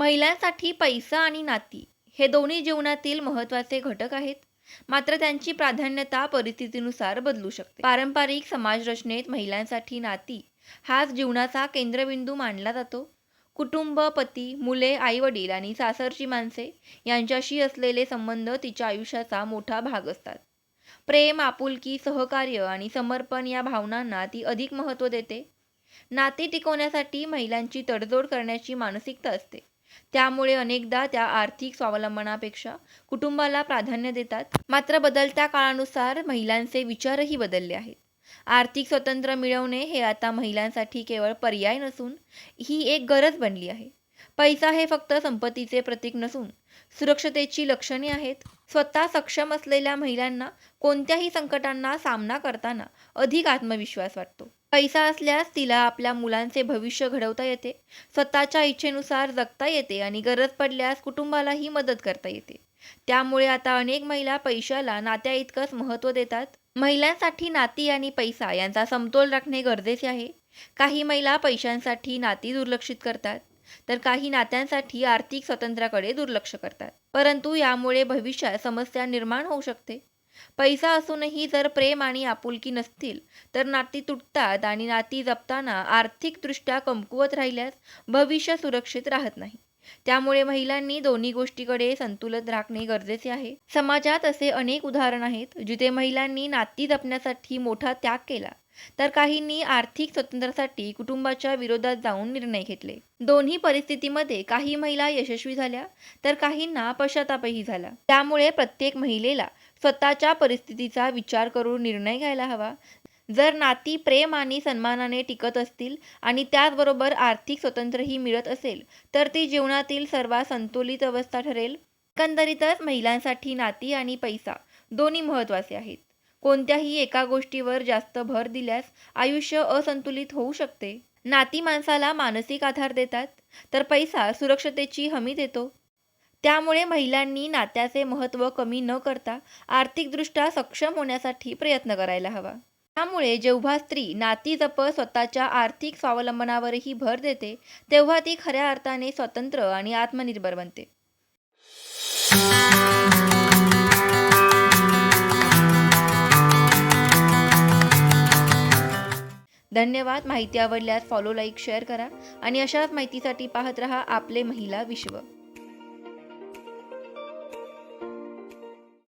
महिलांसाठी पैसा आणि नाती हे दोन्ही जीवनातील महत्त्वाचे घटक आहेत. मात्र त्यांची प्राधान्यता परिस्थितीनुसार बदलू शकते. पारंपरिक समाजरचनेत महिलांसाठी नाती हाच जीवनाचा केंद्रबिंदू मानला जातो. कुटुंब पती मुले आईवडील आणि सासरची माणसे यांच्याशी असलेले संबंध तिच्या आयुष्याचा मोठा भाग असतात. प्रेम आपुलकी सहकार्य आणि समर्पण या भावनांना ती अधिक महत्त्व देते. नाती टिकवण्यासाठी महिलांची तडजोड करण्याची मानसिकता असते. त्यामुळे अनेकदा त्या आर्थिक स्वावलंबनापेक्षा कुटुंबाला प्राधान्य देतात. मात्र बदलत्या काळानुसार महिलांचे विचारही बदलले आहेत. आर्थिक स्वातंत्र्य मिळवणे हे आता महिलांसाठी केवळ पर्याय नसून ही एक गरज बनली आहे. पैसा हे फक्त संपत्तीचे प्रतीक नसून सुरक्षतेची लक्षणे आहेत. स्वतः सक्षम असलेल्या महिलांना कोणत्याही संकटांना सामना करताना अधिक आत्मविश्वास वाटतो. पैसा असल्यास तिला आपल्या मुलांचे भविष्य घडवता येते. स्वतःच्या इच्छेनुसार जगता येते आणि गरज पडल्यास कुटुंबालाही मदत करता येते. त्यामुळे आता अनेक महिला पैशाला नात्या इतकंच महत्त्व देतात. महिलांसाठी नाती आणि पैसा यांचा समतोल राखणे गरजेचे आहे. काही महिला पैशांसाठी नाती दुर्लक्षित करतात. तर काही नात्यांसाठी आर्थिक स्वातंत्र्याकडे दुर्लक्ष करतात. परंतु यामुळे भविष्यात समस्या निर्माण होऊ शकते. पैसा असूनही जर प्रेम आणि आपुलकी नसतील तर नाती तुटतात आणि नाती जपताना आर्थिकदृष्ट्या कमकुवत राहिल्यास भविष्य सुरक्षित राहत नाही. त्यामुळे महिलांनी दोन्ही गोष्टीकडे संतुलन राखणे गरजेचे आहे. समाजात असे अनेक उदाहरण आहेत जिथे महिलांनी नाती जपण्यासाठी मोठा त्याग केला तर काहींनी आर्थिक स्वातंत्र्यासाठी कुटुंबाच्या विरोधात जाऊन निर्णय घेतले. दोन्ही परिस्थितीमध्ये काही महिला यशस्वी झाल्या तर काहींना पश्चातापही झाला. त्यामुळे प्रत्येक महिलेला स्वतःच्या परिस्थितीचा विचार करून निर्णय घ्यायला हवा. जर नाती प्रेम आणि सन्मानाने टिकत असतील आणि त्याचबरोबर आर्थिक स्वातंत्र्यही मिळत असेल तर ती जीवनातील सर्वात संतुलित अवस्था ठरेल. एकंदरीतच महिलांसाठी नाती आणि पैसा दोन्ही महत्त्वाचे आहेत. कोणत्याही एका गोष्टीवर जास्त भर दिल्यास आयुष्य असंतुलित होऊ शकते. नाती माणसाला मानसिक आधार देतात तर पैसा सुरक्षतेची हमी देतो. त्यामुळे महिलांनी नात्याचे महत्त्व कमी न करता आर्थिकदृष्ट्या सक्षम होण्यासाठी प्रयत्न करायला हवा. त्यामुळे जेव्हा स्त्री नाती जप स्वतःच्या आर्थिक स्वावलंबनावरही भर देते तेव्हा ती खऱ्या अर्थाने स्वतंत्र आणि आत्मनिर्भर बनते. धन्यवाद. माहिती आवडल्यास फॉलो लाईक शेअर करा आणि अशाच माहितीसाठी पाहत रहा आपले महिला विश्व.